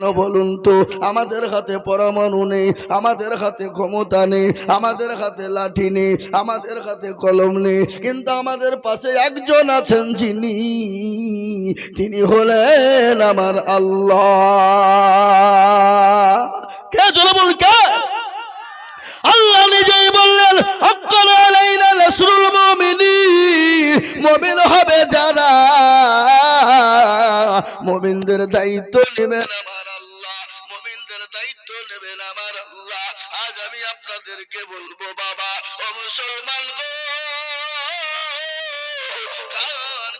বলুন তো? আমাদের হাতে পরমাণু নেই, আমাদের হাতে ক্ষমতা নেই, আমাদের হাতে লাঠি নেই, আমাদের হাতে কলম নেই। কিন্তু আমাদের পাশে একজন আছেন যিনি, তিনি হলেন আমার আল্লাহ। কে? চলে বলুন, কে? নিজেই বললেন আলাইনা নাসরুল মুমিনিন। মুমিন হবে যারা? মুমিনদের দায়িত্ব নেবেন আমার আল্লাহ, মুমিনদের দায়িত্ব নেবেন আমার আল্লাহ। আজ আমি আপনাদেরকে বলব, বাবা, ও মুসলমান গো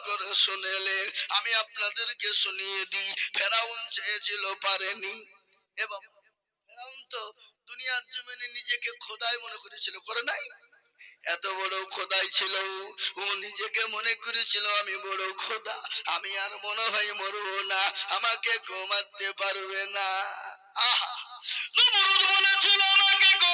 করে শুনেলে আমি আপনাদেরকে শুনিয়ে দিই, ফেরাউন চেয়েছিল পারেনি। এবং ফেরাউন তো দুনিয়ার জমিনে নিজেকে খোদাই মনে করেছিল, করে নাই? এত বড় খোদাই ছিল ও। নিজেকে মনে করেছিল, আমি বড় খোদা, আমি আর মনে হয় মরবো না, আমাকে ঘুমাতে পারবে না। আহা! বলেছিল, আমাকে গো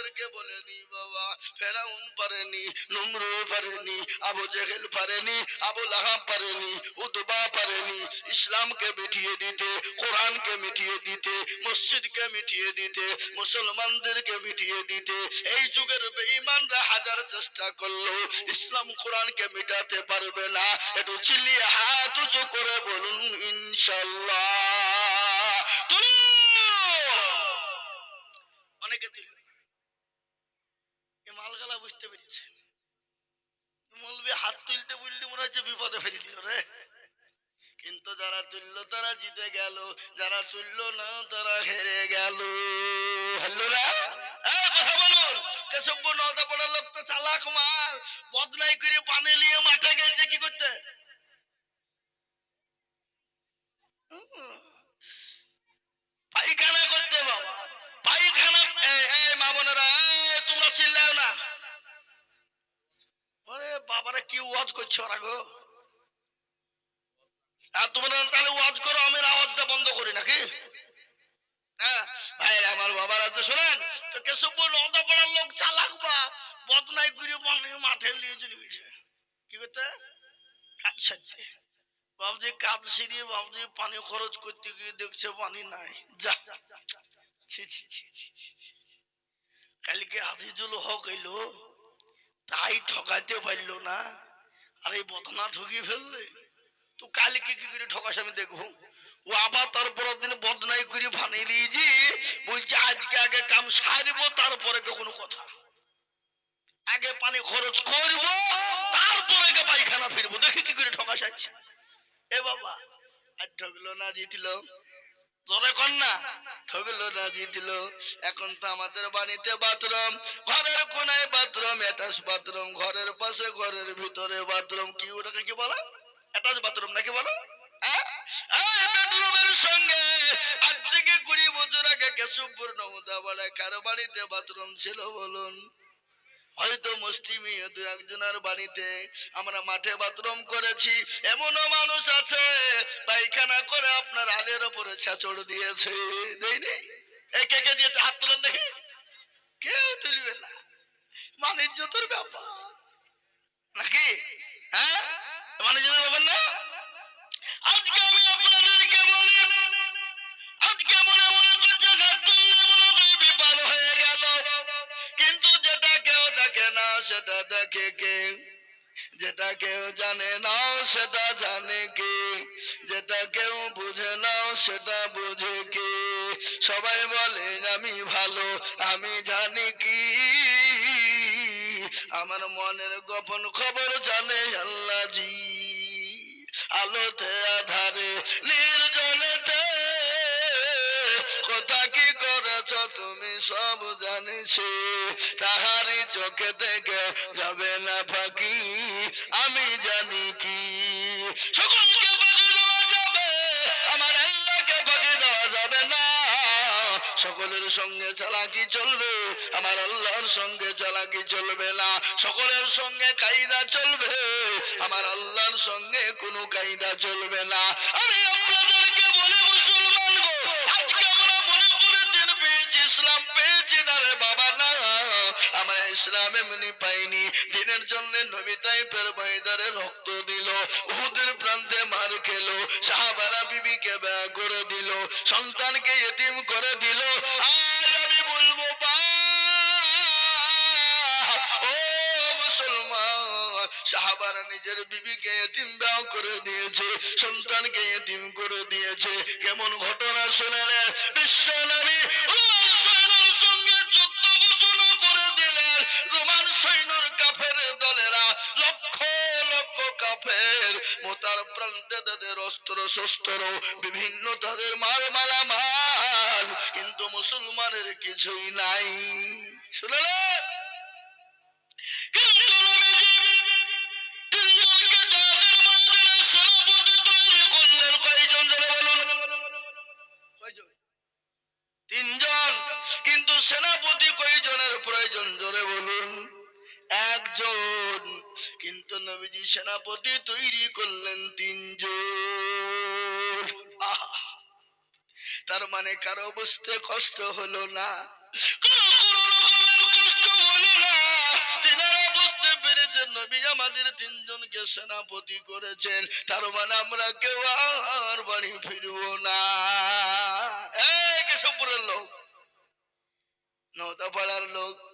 আপনাদেরকে বলে নি বাবা ফেরাউন পারেনি নমরু পারেনি আবু জেহেল পারেনি আবু লাহাব পারেনি উদবা পারেনি ইসলামকে মিটিয়ে দিতে কোরআনকে মিটিয়ে দিতে মসজিদকে মিটিয়ে দিতে মুসলমানদেরকে মিটিয়ে দিতে এই যুগের বেঈমানরা হাজার চেষ্টা করল ইসলাম কোরআনকে মিটাতে পারবে না একটু চিল্লিয়ে হাত উঁচু করে বলুন ইনশাল্লাহ অনেকে মালগালা বুঝতে পেরেছে। মলবি হাত তুলতে বললে মনে হচ্ছে বিপদে ফেলে দিল রে। কিন্তু যারা তুলল, তারা জিতে গেল। যারা তুলল না, তারা হেরে গেল। হ্যালো না? কথা নদা পড়ার লোক তো চালাক মাল। বদলাই করে পানি নিয়ে মাঠে গেছে কি করতে। পায়খানা করতে বাবা। পায়খানা এই মা বোনেরা তোমরা চিল্লাও না। আরে বাবারা, কি ওয়াজ করছে ওরা গো? আর তোমরা তাহলে ওয়াজ করো, আমি আওয়াজটা বন্ধ করি নাকি? হ্যাঁ ভাইরা আমার বাবারা তো শোনেন, তো কেশবপুর নদা পাড়ার লোক চালাক বা, বদনাই করে পানি মাঠে নিয়ে চলে গেছে। কি করতে? কাজ সারতে। বাবজি কাজ সিরিয়ে বাবজি পানি খরচ করতে গিয়ে দেখছে পানি নাই। যা। কালকে হাজিজুল হক এলো। তাই ঠকাইতে পারল না। আর এই বদনা ঠকিয়ে ফেললে? তো কালকে কি করে ঠকাস আমি দেখব? ও আবার তারপর দিন বদনাই করে ফানি লিয়েছি বলছে, আজকে আগে কাম সারবো, তারপরে কোনো কথা। আগে পানি খরচ করব, তারপরে পায়খানা ফিরবো। দেখি কি করে ঠকাস আছে এ বাবা, আর ঠকলো না, জিতল। এখন তো আমাদের বাড়িতে বাথরুম। ঘরের কোনায় বাথরুম অ্যাটাচ বাথরুম, ঘরের পাশে, ঘরের ভিতরে বাথরুম। কি ওটাকে কি বলা? অ্যাটাচ বাথরুম নাকি বলো? হ্যাঁ? এই সঙ্গে। আজ থেকে কুড়ি বছর আগে কেশবপুর নমদাবাড়া কারও বাড়িতে বাথরুম ছিল বলুন। হয়তো মুসলিমি দু একজনের বাড়িতে আমরা মাঠে বাথরুম করেছি, এমনও মানুষ আছে, পায়খানা করে আপনার আলের ওপরে ছাচড় দিয়েছে। দেয়নি কে কে দিয়েছে? হাত তুলেন কেউ তুলবে না। মানিজ্যতর ব্যাপার। নাকি? হ্যাঁ? মানিজ্যতের ব্যাপার না? আজকে আমি আপনাদেরকে বলি, আজকে মনে মনে করছে তুললে মনে বিপদ হয়ে গেল। কিন্তু যেটা কেউ দেখে না সেটা দেখে কে? যেটা কেউ জানে না, সেটা জানে কে? যেটা কেউ বুঝে না, সেটা বুঝে কে? সবাই বলে, আমি ভালো, আমি জানি কি? আমার মনের গোপন খবর জানে আল্লাহ জি আলোতে, আধারে, নির্জনেতে। কথা কি করেছ তুমি সব জানিছে তাহারি চোখে থেকে যাবে না ফাঁকি। আমি জানি কি, সকলকে ফাঁকি দেওয়া যাবে, আমার আল্লাহকে ফাঁকি দেওয়া যাবে না। সকলের সঙ্গে চালাকি চলবে? আমার আল্লাহর সঙ্গে চালাকি চলবে না? সকলের সঙ্গে কায়দা চলবে, আমার আল্লাহর সঙ্গে কোনো কায়দা চলবে না। আমি আপনাদেরকে ইসলাম এমনি পাইনি। দিনের জন্য নবী টাইপের ময়দানে রক্ত দিল। উহুদের প্রান্তে মার খেলো। সাহাবারা বিবিকে ব্যয় করে দিল। সন্তানকে এতিম করে দিল। আজ আমি বলব ও মুসলমান! সাহাবারা নিজের বিবিকে এতিম ব্যয় করে দিয়েছে। সন্তানকে এতিম করে দিয়েছে। কেমন ঘটনা শোনালেন বিশ্ব নবী কাফের দলেরা, লক্ষ লক্ষ কাফের, মোতার প্রান্তে তাদের অস্ত্র, শস্ত্র, বিভিন্ন তাদের মাল কিন্তু মুসলমানের কিছুই নাই। কয়জন? তিনজন। কিন্তু সেনাপতি কয়জনের প্রয়োজন? জোরে বলুন। একজন। কিন্তু নবীজি সেনাপতি তৈরি করলেন তিনজন। তার মানে কারও বুঝতে কষ্ট হলো না। নবী আমাদের তিনজনকে সেনাপতি করেছেন। তার মানে আমরা কেউ আর বাড়ি ফিরবো না। কেশবপুরের লোক নৌতাপাড়ার লোক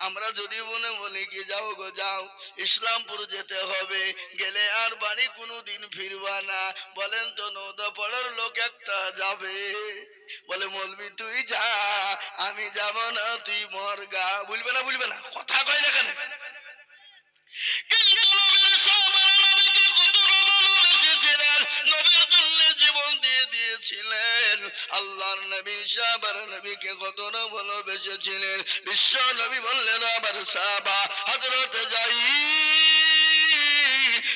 আমরা যদি মনে বলি কি যাও গো, যাও। ইসলামপুর যেতে হবে, গেলে আর বাড়ি কোনো দিন ফিরবা না। বলেন তো নৌতাপাড়ার লোক একটা যাবে। বলে, মলবি, তুই যা, আমি যাব না, তুই মর গা। বুঝবে না বুঝবে না, কথা কয় না দিয়ে আল্লাহর নবীর সাহাবারা নবীকে কতটা ভালোবেসেছিলেন। বিশ্ব নবী বললেন, আমার সাহাবা, হযরত যাই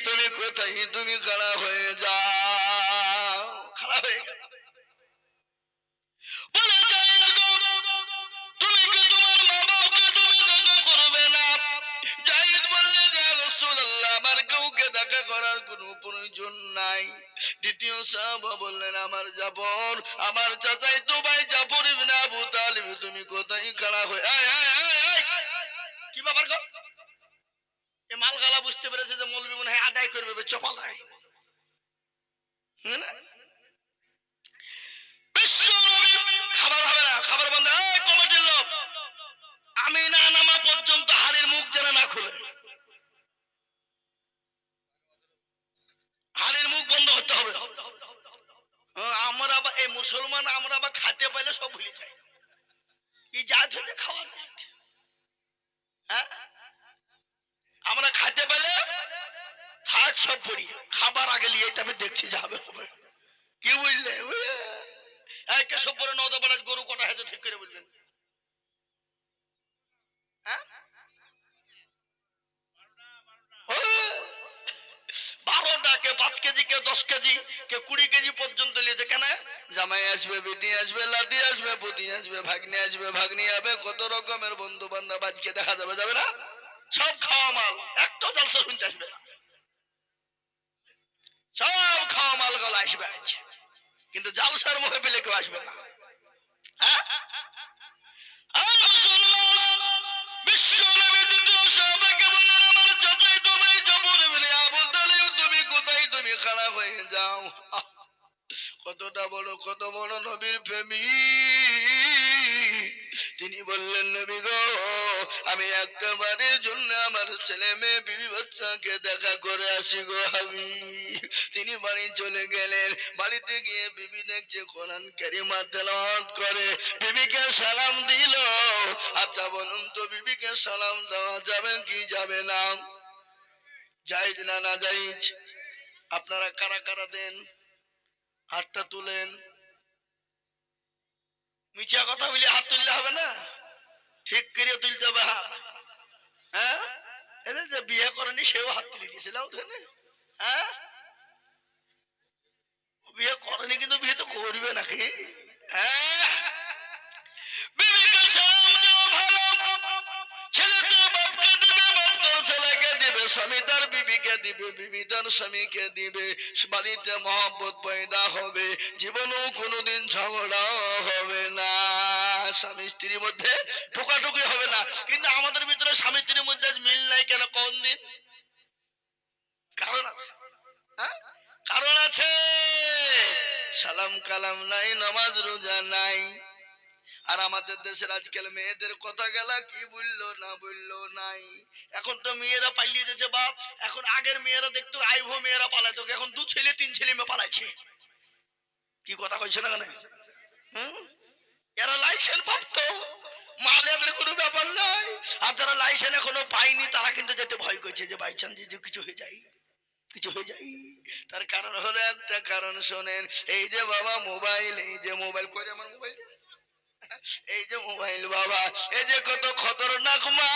তুমি কোথায়? তুমি খাড়া হয়ে যাও। খাড়া হয়ে গেল। না? দেখা করার কোনো প্রয়োজন নাই। দ্বিতীয় সাহাবা বললেন, আমার জাফর আমার চাচাই তো ভাই ইবনে আবু তালিব, তুমি কোথায় খাড়া হয়ে আয় আয় কি ব্যাপার গো? এ মালগালা বুঝতে পেরেছে যে মৌলবি মনে হয় আদায় করবে চপালায়। না? বিশ্ব নবী খাবার হবে না খাবার বন্ধ এই কমিটির লোক আমি না নামা পর্যন্ত হাড়ির মুখ যেন না খুলে হাড়ির মুখ বন্ধ করতে হবে হ্যাঁ, আমরা আবার এই মুসলমান আমরা আবার খাতে পাইলে সব ভুলে যাই এই জাত হচ্ছে খাওয়া জাত হ্যাঁ আমরা খাতে পেলে থাক সব পড়ি খাবার আগে নিয়ে তবে দেখছি যাবে হবে কি বুঝলে একে সব পরে নদা বেলা গরু কটা হয়তো ঠিক করে বলবেন হ্যাঁ? ও, বারোটা কে পাঁচ কেজি, কে দশ কেজি, কে কুড়ি কেজি পর্যন্ত নিয়েছে কেন? জামাই আসবে, বেটি আসবে লাদি আসবে, পুতি আসবে, ভাগ্নি আসবে, ভাগ্নি হবে, কত রকমের বন্ধু বান্ধব আজকে দেখা যাবে যাবে না? সব খাওয়া মাল একটা জলসা শুনতে আসবে না। সব খাওয়া মালগুলো আসবে আজ। কিন্তু জালসার মুখে পেলে কেউ আসবে না। হ্যাঁ? বিশ্ব খাড়া হয়ে যাও। কতটা বড়, কত বড় নবীর প্রেমিক তিনি বললেন, নবী গো, আমি একটা বারের জন্য আমার ছেলে মেয়ে, বিবি বাচ্চাকে দেখা করে আসি গো আমি। তিনি বাড়ি চলে গেলেন। বাড়িতে গিয়ে বিবি দেখছে কোরআন কারিমা তেলাওয়াত করে। বিবিকে সালাম দিল। আচ্ছা বলুন তো, বিবিকে সালাম দেওয়া যাবে কি যাবে না? জায়েজ না না জায়েজ আপনারা কারা কারা দেন? হাতটা তুলেন। মিছা কথা বলে, হাত তুললে হবে না? ঠিক করে তুলতে হবে হাত। হ্যাঁ? এদের যে বিয়ে করেনি, সেও হাত তুলে দিয়েছিল হ্যাঁ? বিয়ে করেনি, কিন্তু বিয়ে তো করবে নাকি? হ্যাঁ? ছেলে তো ছেলেকে দিবে, স্বামী তার বিবিকে দিবে, বিবি তার স্বামীকে দিবে, বাড়িতে মহব্বত পয়দা হবে, জীবনেও কোনোদিন ঝগড়া হবে না। স্বামী স্ত্রীর মধ্যে ঠোকাঠুকি হবে না। কিন্তু আমাদের ভিতরে স্বামী স্ত্রীর মধ্যে মিল নাই কেন? কোন দিন? কারণ আছে। হ্যাঁ? কারণ আছে। সালাম কালাম নাই, নামাজ রোজা নাই। আর আমাদের দেশের আজকাল মেয়েদের কথা গেলা, কি বলল, না বলল, নাই। এখন তো মেয়েরা পালিয়ে যাচ্ছে বাপ। এখন আগের মেয়েরা দেখতো আইভো মেয়েরা পালাইতো এখন দু ছেলে, তিন ছেলে মেয়ে পালাইছে। কি কথা কইছে না কেন? এরা লাইসেন্স প্রাপ্ত। মালেদের কোনো ব্যাপার নাই। আর যারা লাইসেন্স এখনও পায়নি, তারা কিন্তু যেতে ভয় করছে যে বাই চান্স যদি কিছু হয়ে যায়। কিছু হয়ে যায়। তার কারণ হলো একটা কারণ, শোনেন। এই যে বাবা মোবাইল এই যে মোবাইল করে আমার মোবাইল এই যে মোবাইল বাবা, এই যে কত খতরনাক মা।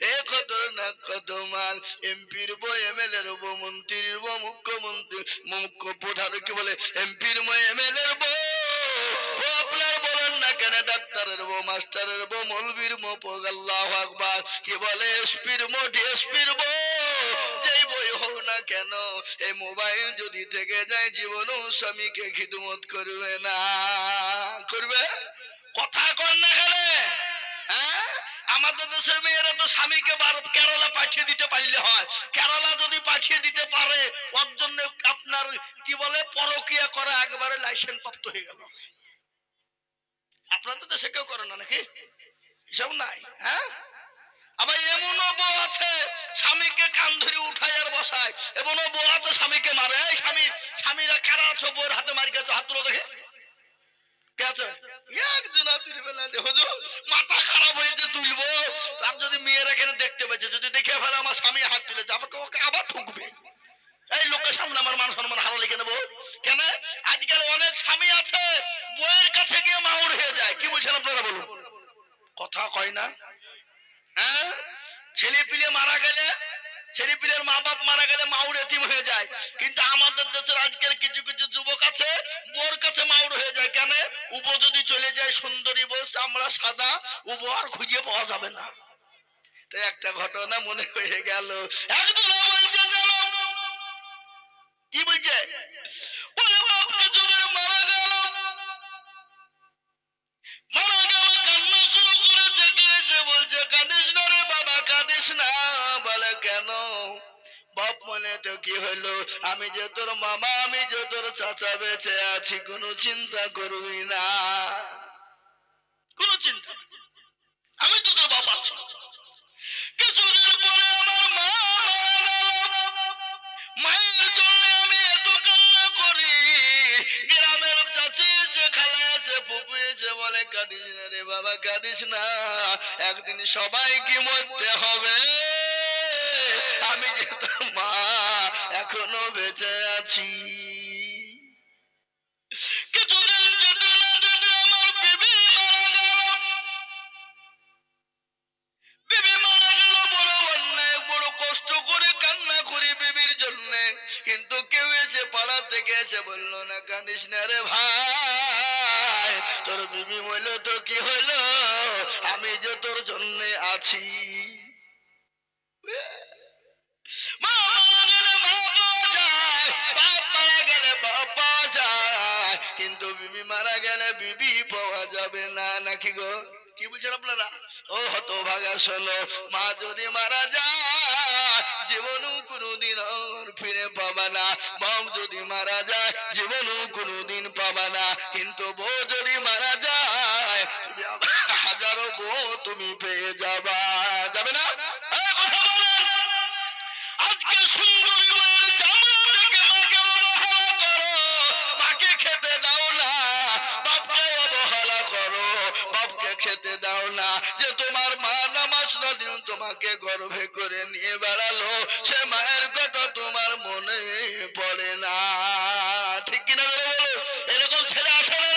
এ খতরনাক কত মাল, এমপির বই এমএলএ বউ, মন্ত্রীর বউ, মুখ্যমন্ত্রী, মুখ্য প্রধান কি বলে? এমপির বই এমএলএ এর ও আপনার বলেন না কেন, ডাক্তারের বউ, মাস্টারের বউ, মৌলবীর মো আল্লাহ আকবার। কি বলে? এসপির মো ডিএসপির না কেন? এই মোবাইল যদি থেকে যায়, জীবনও স্বামীকে খিদমত করবে না। করবে? কথা কর না কেন? হ্যাঁ? আমাদের দেশের মেয়েরা তো স্বামীকে বার কেরালা পাঠিয়ে দিতে পারলে হয়। কেরালা যদি পাঠিয়ে দিতে পারে, ওর জন্য আপনার, কি বলে, পরকিয়া করা একবারে লাইসেন্স প্রাপ্ত হয়ে গেল। আপনাদের দেশে কেউ করে না নাকি? এসব নাই হ্যাঁ? আবার এমনও বউ আছে, স্বামীকে কান ধরে উঠায় আর বসায়। এমনও বউ আছে, স্বামীকে মারে। এই স্বামী, স্বামীরা কারা আছো বউয়ের হাতে মারি গেছো? হাত তুলো দেখে। আছে? মেয়ের দেখতে যদি দেখে ফেলে আমার হাত তুলেছে, আবার ঠুকবে? এই লোকের সামনে আমার নেব। কেন? আজকাল অনেক স্বামী আছে কাছে গিয়ে হয়ে যায়। কি বলছেন কথা কয় না। হ্যাঁ? ছেলে পিলে মারা গেলে, ছেলে পিলের মা বাপ মারা গেলে মাউর এতিম হয়ে যায়। কিন্তু আমাদের দেশের আজকের কিছু কিছু যুবক আছে বোর কাছে মাউর হয়ে যায়। কেন? উবো যদি চলে যায় সুন্দরী বউ, চামড়া সাদা, উবো আর খুঁজে পাওয়া যাবে না। তাই একটা ঘটনা মনে হয়ে গেল। একদিন যে তোর মামা, আমি যে তোর চাচা বেঁচে আছি, কোনো চিন্তা করবি না। কোনো চিন্তা আমি তো তোর বাপ আছি। কিছুদিন পরে আমার মা মায়ের জন্য আমি এত কান্না করি। গ্রামের চাচি এসে খালা এসে এসে বলে, কাঁদিস না রে বাবা, কাঁদিস না। একদিন সবাইকে মরতে হবে। আমি যে তোর মা এখনও বেঁচে আছি। কষ্ট করে কান্না করি বিবির জন্য। কিন্তু কেউ এসে পাড়া থেকে এসে বলল, না কাঁদিস না রে ভাই, তোর বিবি বলল তো কি হলো? আমি যে তোর জন্য আছি। আপনারা? ও হত ভাগা শোনো মা যদি মারা যায়, জীবনও কোনোদিন ফিরে পাবা না। বাপ যদি মারা যায়, জীবনও কোনোদিন পাবা না। কিন্তু বউ যদি মারা যায়, তুমি হাজারো বউ তুমি পেয়ে যাবা। যাবে না? আজকে সুন্দরী বউয়ের চামড়া থেকে মাকে তোমার মা নামাজ নদিন তোমাকে গর্ভে করে নিয়ে বেড়ালো। সে মায়ের কথা তোমার মনে পড়ে না। ঠিক কিনা এরকম ছেলে আছে না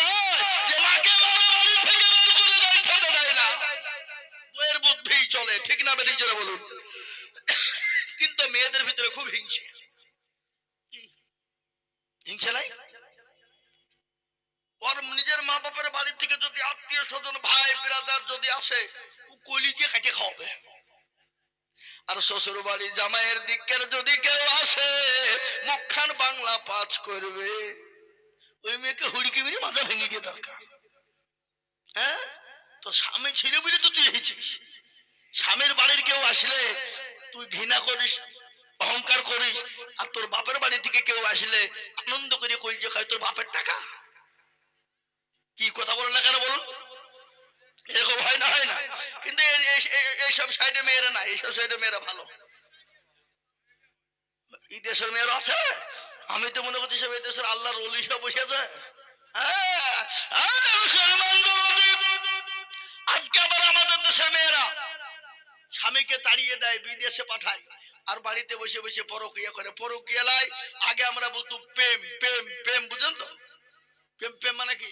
কিন্তু মেয়েদের ভিতরে খুব হিংসে। হিংসে নাই? বাপের বাড়ি থেকে যদি আত্মীয় স্বজন, ভাই বিরাদার যদি আসে কলিজে কাটে খাওয়াবে। আর শ্বশুর বাড়ি জামাইয়ের দিকের যদি কেউ আসে, মুখখান বাংলা পাঁচ করবে। ওই মেয়েকে হুড়কি মেরে মাথা ভেঙে দিয়ে দরকার। হ্যাঁ? তো স্বামী ছিল বলে তো তুই এসেছিস। স্বামীর বাড়ির কেউ আসলে তুই ঘৃণা করিস, অহংকার করিস, আর তোর বাপের বাড়ি থেকে কেউ আসলে আনন্দ করে কই যে খায় তোর বাপের টাকা। কি কথা বলেন না কেন বলুন? এরকম হয় না হয় না। কিন্তু এই- এই- এই- এইসব সাইডে মেয়েরা না এইসব সাইডে মেয়েরা ভালো। এই দেশের মেয়েরা আছে? আমি তো মনে করছি সব এই দেশের আল্লাহর অলি সব বসে আছে। হ্যাঁ, জগতে আজকে আবার আমাদের দেশের মেয়েরা স্বামীকে তাড়িয়ে দেয় বিদেশে পাঠায় আর বাড়িতে বসে বসে পরকিয়া করে। পরকিয়া লাই আগে আমরা বলতো প্রেম প্রেম প্রেম বুঝলেন তো? প্রেম প্রেম মানে কি?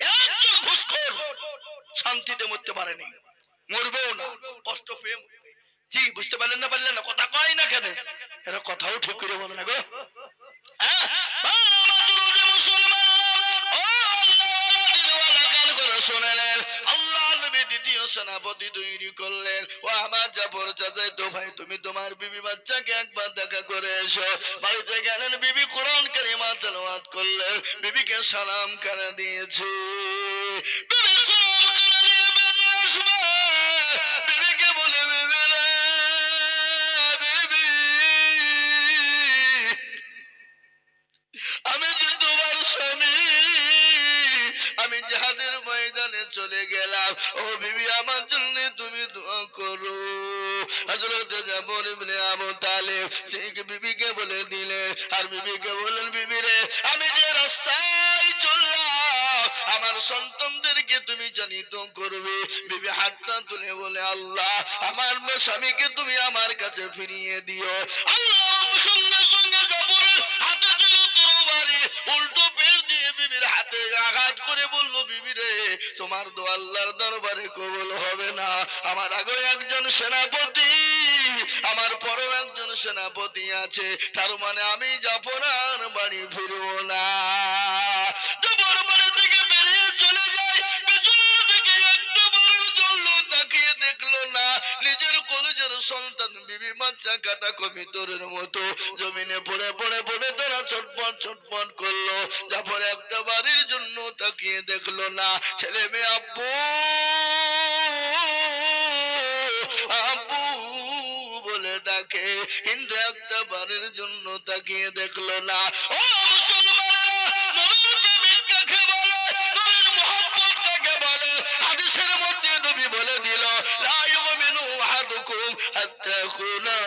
একজন শান্তিতে মরতে পারেনি। মরবেও না, কষ্ট পেয়ে মরবে। জি, বুঝতে পারলেন না পারলেন না? কথা কয় না কেন? এরা কথাও ঠিক বলে না গো। হ্যাঁ? সেনাপতি তৈরি করলেন। ও আমার জাফর চাচাই তো ভাই, তুমি তোমার বিবি বাচ্চাকে একবার দেখা করে এসো। বাড়িতে গেলেন, বিবি কোরআন কারিমা তেলাওয়াত করলেন। বিবিকে সালাম কেন দিয়েছে। হযরত জাবর ইবনে আবু তালেব ঠিক বিবিকে বলে দিলেন, আর বিবিকে বলেন বিবি রে, আমি যে রাস্তায় চললাম, আমার সন্তানদেরকে তুমি জানিত করবে। বিবি হাতটা তুলে বলে, আল্লাহ, আমার স্বামীকে তুমি আমার কাছে ফিরিয়ে দিও। আল্লাহ বলল বিবি রে, তোমার দো আল্লাহর দরবারে কবল হবে না। আমার আগে একজন সেনাপতি, আমার পরেও একজন সেনাপতি আছে। তার মানে আমি জাফরান বাড়ি ফিরবো না। নিজের সন্তান, বিবি বাচ্চা কাটা কবিতরের মতো। জমিনে পড়ে পড়ে পড়ে তারা ছটপট ছটপট করল। জাফর একটা বাড়ির জন্য তাকিয়ে দেখল না। ছেলে মেয়ে, আব্বু! আব্বু বলে ডাকে। কিন্তু একটা বাড়ির জন্য তাকিয়ে দেখল না। ও Kula.